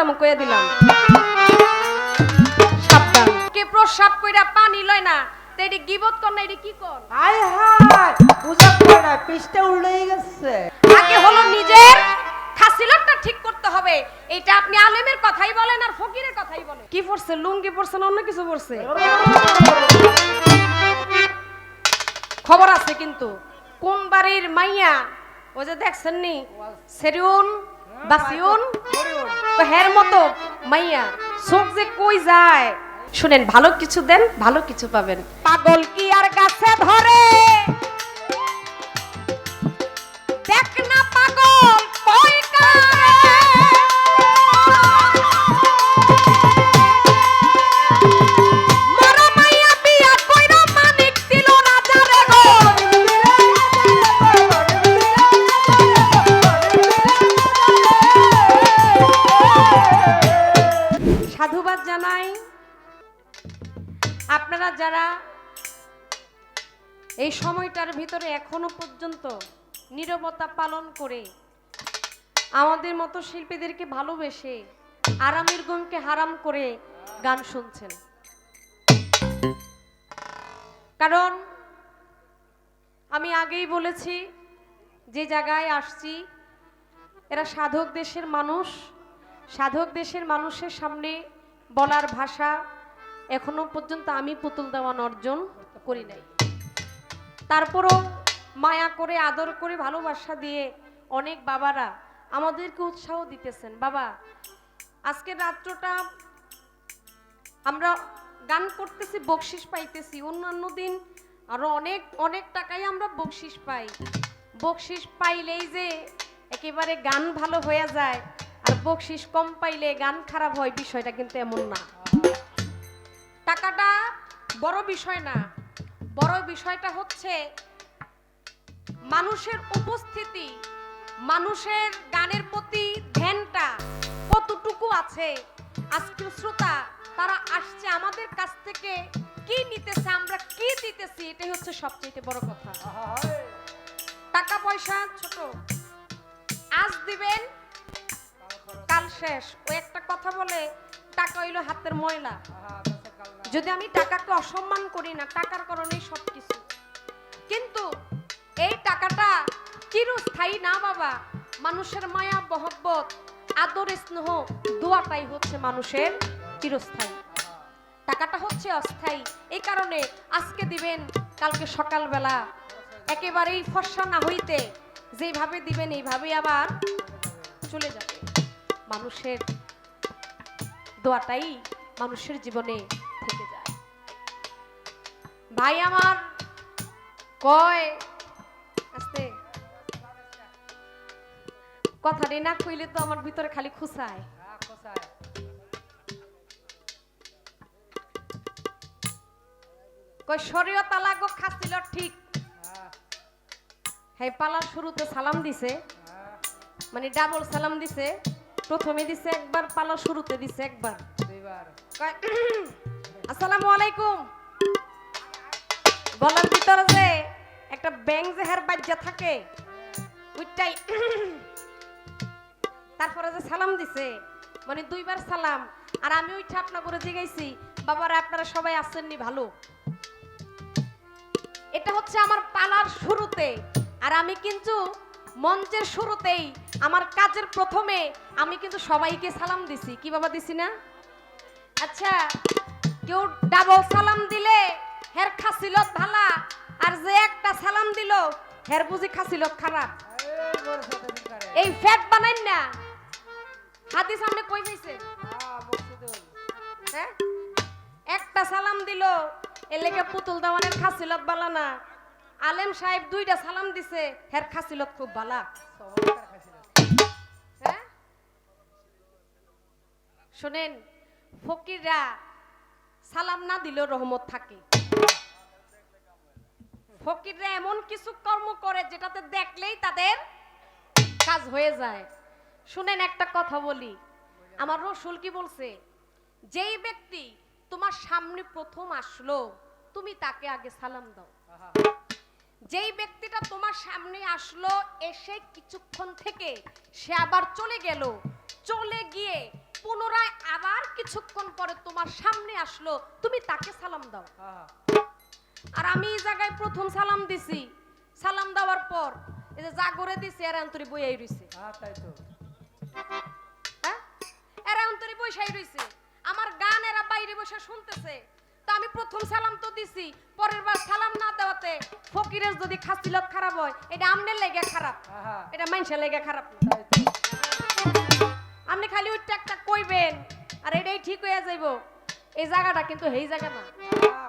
গেলাম কয়ে দিলাম। সাবধান। কে প্রসাব কইরা পানি লয় না তো এটি গিবত কর না এটি কি কর? হাই হাই বুঝা পড়ে না পিসটা উল্টেই গেছে। আগে হলো নিজের খাসিলতটা ঠিক করতে হবে এটা আপনি আলেমের কথাই বলেন আর ফকিরের কথাই বলেন। কি পড়ছে লুঙ্গি পড়ছে না অন্য কিছু পড়ছে? খবর আছে কিন্তু কোন বাড়ির মাইয়া ও যে দেখছেন নি সেরিউন বাসিউন? হের মতো, মাইয়া চোখ যে কই যায়? শুনেন, ভালো কিছু দেন, ভালো কিছু পাবেন। পাগল কি আর কাছে ধরে? আপনারা যারা এই সময়টার ভিতরে এখনও পর্যন্ত নীরবতা পালন করে আমাদের মতো শিল্পীদেরকে ভালোবেসে আরামের গমকে হারাম করে গান শুনছেন। কারণ আমি আগেই বলেছি, যে জায়গায় আসছি, এরা সাধক দেশের মানুষ। সাধক দেশের মানুষের সামনে বলার ভাষা এখনও পর্যন্ত আমি পুতুল দেওয়ান অর্জন করি নাই। তারপরও মায়া করে, আদর করে, ভালোবাসা দিয়ে অনেক বাবারা আমাদেরকে উৎসাহ দিতেছেন। বাবা, আজকের রাত্রটা আমরা গান করতেছি, বকশিস পাইতেছি। অন্যান্য দিন আরও অনেক অনেক টাকাই আমরা বকশিস পাই। বকশিস পাইলেই যে একেবারে গান ভালো হয়ে যায়, আর বকশিস কম পাইলে গান খারাপ হয়, বিষয়টা কিন্তু এমন না। টাকাটা বড় বিষয় না। বড় বিষয়টা হচ্ছে মানুষের উপস্থিতি, মানুষের গানের প্রতি ধ্যানটা কতটুকু আছে? আজকের শ্রোতা, তারা আসছে আমাদের কাছ থেকে কি নিতেছে, আমরা কি দিতেছি, এটাই হচ্ছে সবচেয়ে বড় কথা। টাকা পয়সা ছোট। আজ দিবেন, কাল শেষ। ও একটা কথা বলে, টাকা হইল হাতের ময়লা। যদি আমি টাকাকে অসম্মান করি না, টাকার কারণেই সবকিছু। কিন্তু এই টাকাটা চিরস্থায়ী না বাবা। মানুষের মায়া, মহব্বত, আদর, স্নেহ দোয়াটাই হচ্ছে মানুষের চিরস্থায়ী। টাকাটা হচ্ছে অস্থায়ী। এই কারণে আজকে দিবেন, কালকে সকালবেলা। একেবারেই ফর্সা না হইতে যেভাবে দিবেন, এইভাবেই আবার চলে যাবে। মানুষের দোয়াটাই মানুষের জীবনে ভাই আমার কয়? আস্তে। কথাটি না কইলে তো আমার ভিতরে খালি খুসায়। কই শরীয়ত আলাগো খাছিল ঠিক। হ্যাঁ পালার শুরুতে সালাম দিছে। মানে ডাবল সালাম দিছে। প্রথমে দিছে একবার পালার শুরুতে দিছে একবার। আসসালামু আলাইকুম। গলার ভিতরে যে একটা ব্যাং যে হের বাজ্যা থাকে, ওইটাই। তারপরে যে সালাম দিছে মানে দুইবার সালাম। আর আমি ওইটা আপনার করে জিগাইছি, বাবারা, আপনারা সবাই আসেননি ভালো। এটা হচ্ছে আমার পালার শুরুতে। আর আমি কিন্তু মঞ্চের শুরুতেই, আমার কাজের প্রথমে আমি কিন্তু সবাইকে সালাম দিছি। কি বাবা দিছি না? আচ্ছা কেউ ডাবল সালাম দিলে হের খাসিলত ভালা, আর যে একটা সালাম দিল, হের বুঝি খাসিলত খারাপ। এই ফ্যাট বানাই না। হাতি সামনে কই পাইছে হ্যাঁ? একটা সালাম দিল, এর লেগে পুতুল দেওয়ানের খাসিলত বালা না। আলেম সাহেব দুইটা সালাম দিছে, হের খাসিলত খুব বালা হ্যাঁ? শোনেন, ফকিররা সালাম না দিলেও রহমত থাকে। ফকিররা এমন কিছু কর্ম করে যেটাতে দেখলেই তাদের কাজ হয়ে যায়। শুনেন একটা কথা বলি। আমার রসুল কি বলছে? যেই ব্যক্তি তোমার সামনে প্রথম আসলো, তুমি তাকে আগে সালাম দাও। যেই ব্যক্তিটা তোমার সামনে আসলো, এসে কিছুক্ষণ থেকে সে আবার চলে গেল। চলে গিয়ে পুনরায় আবার কিছুক্ষণ পরে তোমার সামনে আসলো, তুমি তাকে সালাম দাও। আর আমি এই জায়গায় প্রথম সালাম দিছি। সালাম দেওয়ার পর এই যে জাগরে দিছি এর অন্তরে বইয়াই রইছে। হ্যাঁ তাই তো। হ্যাঁ? এরা অন্তরে বৈশাই রইছে। আমার গান এরা বাইরে বসে শুনতেছে। তো আমি প্রথম সালাম তো দিছি পরের বার সালাম না দেওয়াতে ফকিরের যদি খাসিলত খারাপ হয় এটা আমনের লেগে খারাপ। এটা মানুষের লেগে খারাপ না। আপনি খালি ওইটা একটা কইবেন আর এটাই ঠিক হয়ে যাইব। এই জায়গাটা কিন্তু এই জায়গা না। হ্যাঁ,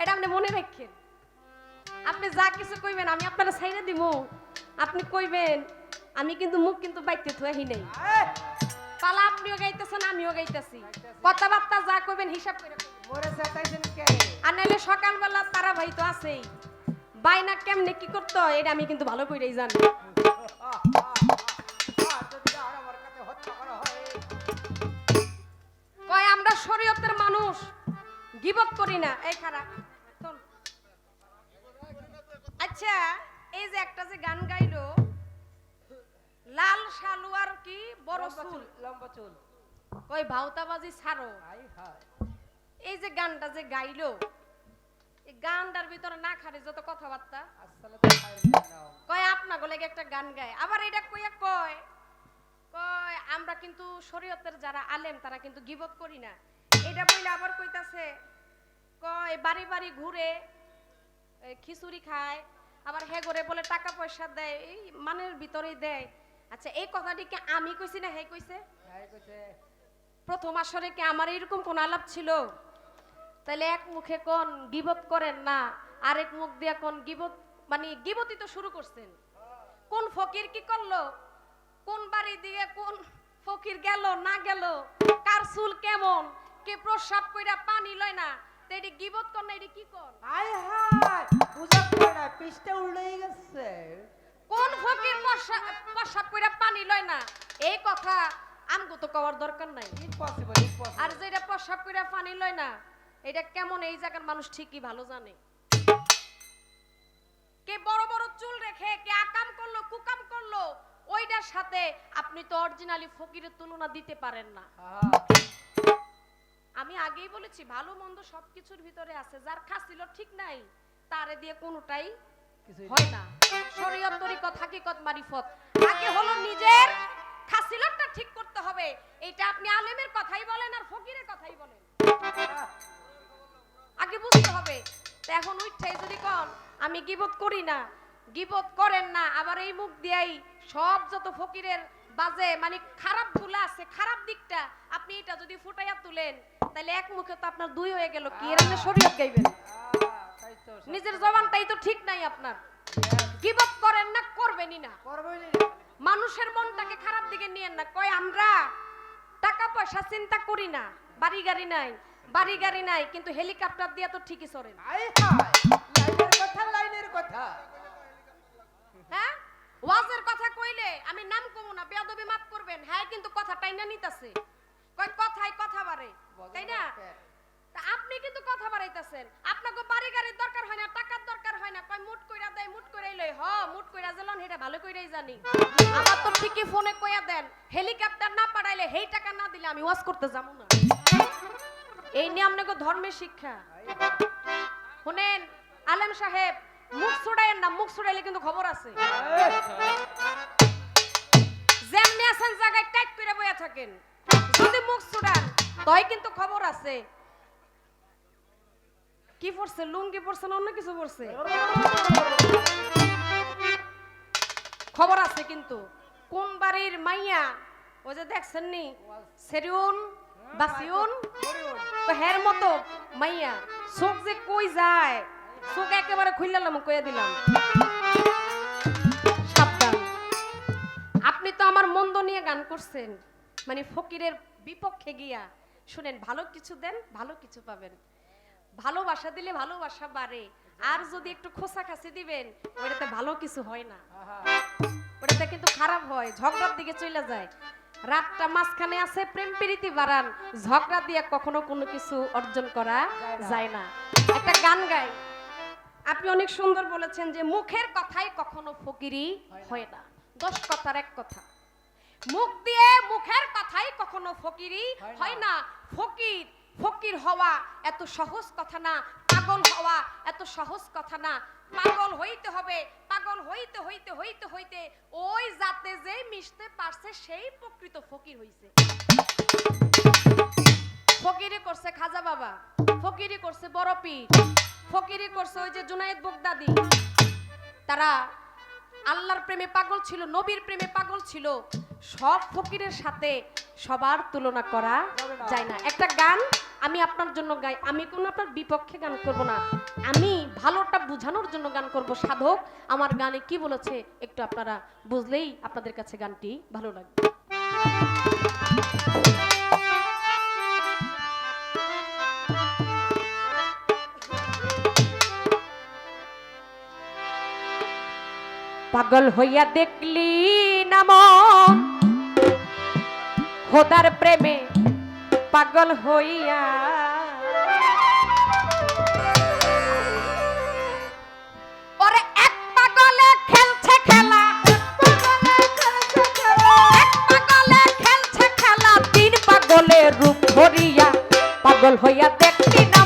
এটা আপনি মনে রাখেন। আপনি যা কিছু কইবেন আমি আপনারা ছাইরে দিব আপনি কইবেন আমি কিন্তু মুখ কিন্তু বাইতে থুয়াহি নেই। পালা আপনিও গাইতেছেন আমিও গাইতেছি। কথাবার্তা যা কইবেন হিসাব করে আর নাইলে সকালবেলা তারা ভাই তো আছেই। বাইনা কেমনে কি করতে হয় এটা আমি কিন্তু ভালো করেই জানি। কয় আমরা শরীয়তের মানুষ গিবত করি না। এই খারাপ। আচ্ছা এই যে একটা যে গান গাইলো লাল সালুয়ার কি বড় চুল? লম্বা চুল। ওই ভাউতাবাজি ছাড়ো। এই যে গানটা যে গাইলো এই গানটার ভিতরে না খারে যত কথাবার্তা। কয় আপনা গলে একটা গান গায়। আবার এটা কইয়া কয় কয় আমরা কিন্তু শরীয়তের যারা আলেম তারা কিন্তু গিবত করি না। এটা বইলে আবার কইতাছে কয় বাড়ি বাড়ি ঘুরে এই খিচুড়ি খায় আবার হে করে বলে টাকা পয়সা দেয় এই মানের ভিতরেই দেয়। আচ্ছা এই কথাটি কি আমি কইছি না হে কইছে? কইছে। প্রথম আসরে কি আমার এরকম কোন আলাপ ছিল? তাহলে এক মুখে কোন গিবত করেন না আরেক মুখ দিয়ে কোন গিবত মানে গিবতই তো শুরু করছেন। কোন ফকির কি করল? কোন বাড়ি দিয়ে কোন ফকির গেল না গেল? কার চুল কেমন? কে প্রসাব কইরা পানি লয় না? তো এটি গিবত কর না এটি কি কর? পিসটা গেছে। কোন ফকির প্রসাব প্রসাব কইরা পানি লয় না? এই কথা আমগো তো কওয়ার দরকার নাই। ইম্পসিবল আর যেটা প্রসাব পানি লয় না এটা কেমন এই জায়গার মানুষ ঠিকই ভালো জানে। কে বড় বড় চুল রেখে কে আকাম করল কুকাম করল ওইটার সাথে আপনি তো অরিজিনালি ফকিরের তুলনা দিতে পারেন না। আমি আগেই বলেছি ভালো মন্দ সবকিছুর ভিতরে আছে। যার খাসিল ঠিক নাই তারে দিয়ে কোনোটাই হয় না। শরীয়ত তরিকত হাকিকত মারিফত। আগে হলো নিজের খাসিলতটা ঠিক করতে হবে। এটা আপনি আলেমের কথাই বলেন আর ফকিরের কথাই বলেন। আগে বুঝতে হবে। তো এখন উঠছাই যদি কন আমি গিবত করি না। গিবত করেন না আবার এই মুখ দিয়াই সব যত ফকিরের বাজে মানে খারাপগুলো আছে, খারাপ দিকটা আপনি এটা যদি ফুটাইয়া তুলেন, তাহলে এক মুখে তো আপনার দুই হয়ে গেল কি? এর শরীয়ত গাইবেন। নিজের জবানটাই তো ঠিক নাই আপনার। গিবত করেন না, করবেনই না। মানুষের মনটাকে খারাপ দিকে নিয়েন না। কয়, আমরা টাকা পয়সা চিন্তা করি না, বাড়ি গাড়ি নাই, বাড়ি গাড়ি নাই, কিন্তু হেলিকপ্টার দিয়ে তো ঠিকই হাই লাইনের কথা লাইনের কথা। ওয়াজের কথা কইলে আমি নাম কমু না বেয়াদবি মাফ করবেন। হ্যাঁ কিন্তু কথা টাইনা নিতাছে। কয় কথাই কথা বাড়ে তাই না? তা আপনি কিন্তু কথা বাড়াইতেছেন। আপনাকে বাড়ি গাড়ির দরকার হয় না টাকার দরকার হয় না। কয় মুট কইরা দেয় মুট কইরাই লই হ মুট কইরা জেলন হেটা ভালো কইরাই জানি। আমার তো ঠিকই ফোনে কইয়া দেন হেলিকপ্টার না পাঠাইলে হেই টাকা না দিলে আমি ওয়াজ করতে যাব না। এই নিয়ে আপনাকে ধর্মের শিক্ষা। শুনেন আলেম সাহেব মুখ ছুড়াইয়েন না, মুখ ছুড়াইলে কিন্তু খবর আছে। যেমনি আছেন, জায়গায় টাইট করে বইয়া থাকেন। যদি মুখ ছুড়ান, তই কিন্তু খবর আছে। কি পড়ছে? লুঙ্গি পড়ছে না অন্য কিছু পড়ছে? খবর আছে কিন্তু। কোন বাড়ির মাইয়া, ওই যে দেখছেন নি? সেরিউন, বাসিউন? তো হের মতো মাইয়া। চোখ যে কই যায়? চোখ একেবারে খুললাম কইয়া দিলাম। আপনি তো আমার মন্দ নিয়ে গান করছেন। মানে ফকিরের বিপক্ষে গিয়া, শুনেন, ভালো কিছু দেন, ভালো কিছু পাবেন। ভালোবাসা দিলে ভালোবাসা বাড়ে। আর যদি একটু খোসা খাসি দিবেন, ওইটাতে ভালো কিছু হয় না। ওটাতে কিন্তু খারাপ হয়, ঝগড়ার দিকে চলে যায়। রাতটা মাঝখানে আছে, প্রেম প্রীতি বাড়ান। ঝগড়া দিয়ে কখনো কোনো কিছু অর্জন করা যায় না। একটা গান গাই। আপনি অনেক সুন্দর বলেছেন যে মুখের কথাই কখনো ফকিরি হয় না। দশ কথার এক কথা। মুখ দিয়ে মুখের কথাই কখনো ফকিরি হয় না। হয় না। ফকির ফকির হওয়া এত সহজ কথা না। পাগল হওয়া এত সহজ কথা না। পাগল হইতে হবে পাগল হইতে হইতে হইতে হইতে ওই জাতে যে মিশতে পারছে সেই প্রকৃত ফকির হইছে। ফকিরি করছে খাজা বাবা ফকিরি করছে বড় পীর। ফকিরি করছে ওই যে জুনায়েদ বগদাদি তারা আল্লাহর প্রেমে পাগল ছিল, নবীর প্রেমে পাগল ছিল। সব ফকিরের সাথে সবার তুলনা করা যায় না। একটা গান আমি আপনার জন্য গাই, আমি কোনো আপনার বিপক্ষে গান করব না। আমি ভালোটা বোঝানোর জন্য গান করব, সাধক। আমার গানে কি বলেছে একটু আপনারা বুঝলেই আপনাদের কাছে গানটি ভালো লাগবে। পাগল হইয়া দেখলি নাম খোদার প্রেমে পাগল হইয়া রূপ ধরিয়া পাগল হইয়া দেখলি নামন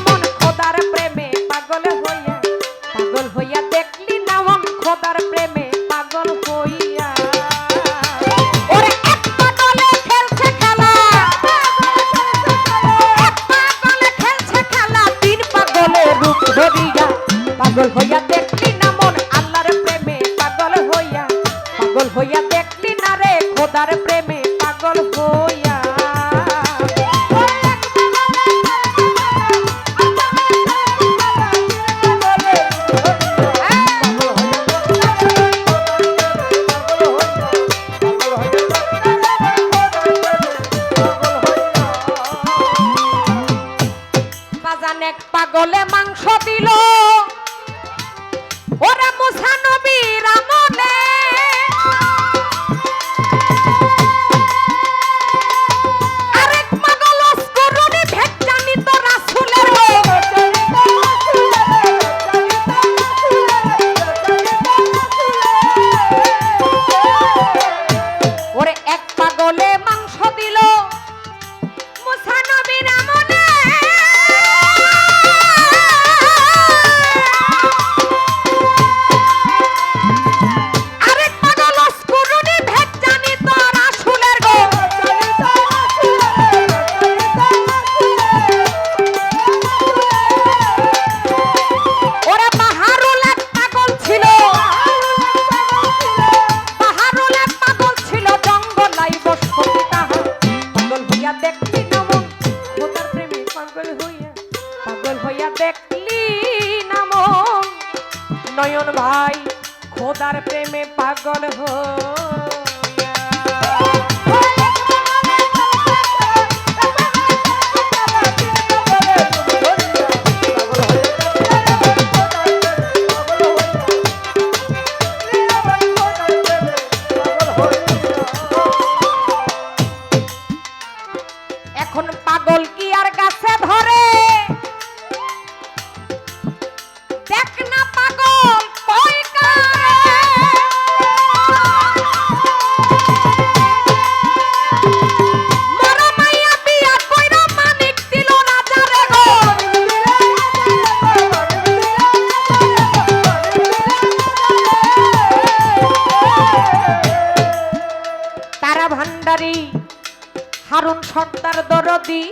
হারুন সর্দার দরদি।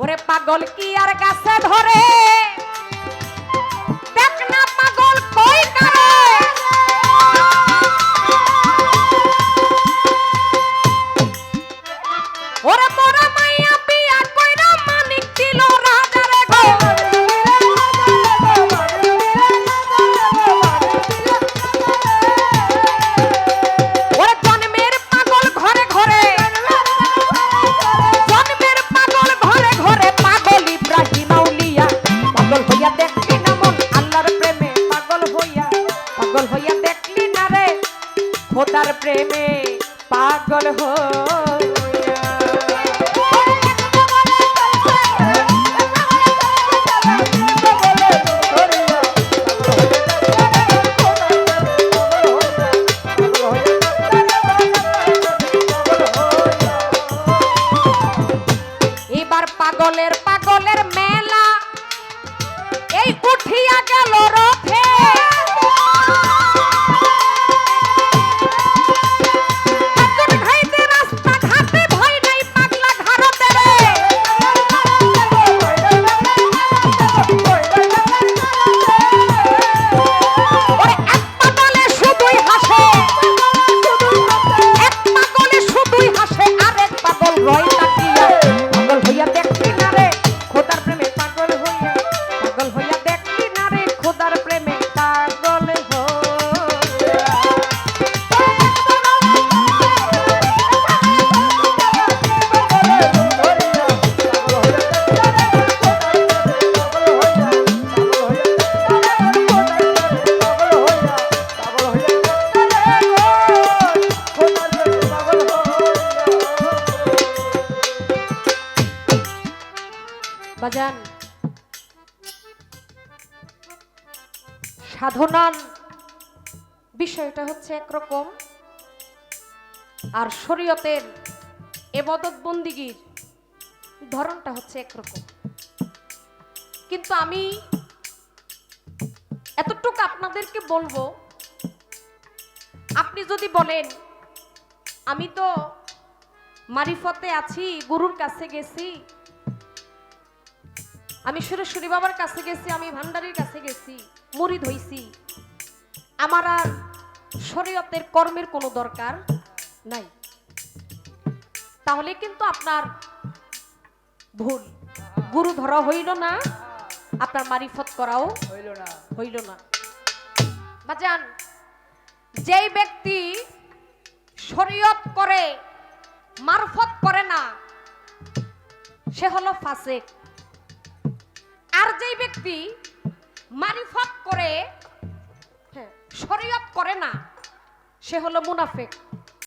ওরে পাগল কি আর গাছে ধরে? পাগলের পাগলের মেলা। এই উঠিয়া গেল রথে। সাধনার বিষয়টা হচ্ছে একরকম। আর শরীয়তের এবাদত বন্দিগির ধরনটা হচ্ছে একরকম। কিন্তু আমি এতটুকু আপনাদেরকে বলব, আপনি যদি বলেন, আমি তো মারিফতে আছি, গুরুর কাছে গেছি, আমি সুরেশ্বরী বাবার কাছে গেছি, আমি ভান্ডারির কাছে গেছি মুড়ি ধইছি আমার আর শরীয়তের কর্মের কোনো দরকার নাই। তাহলে কিন্তু আপনার ভুল। গুরু ধরা হইল না আপনার মারিফত করাও হইল না। হইল না। বাজান যেই ব্যক্তি শরীয়ত করে মারফত করে না সে হলো ফাসেক। আর যেই ব্যক্তি মারিফত করে হ্যাঁ, শরীয়ত করে না। সে হলো মুনাফেক।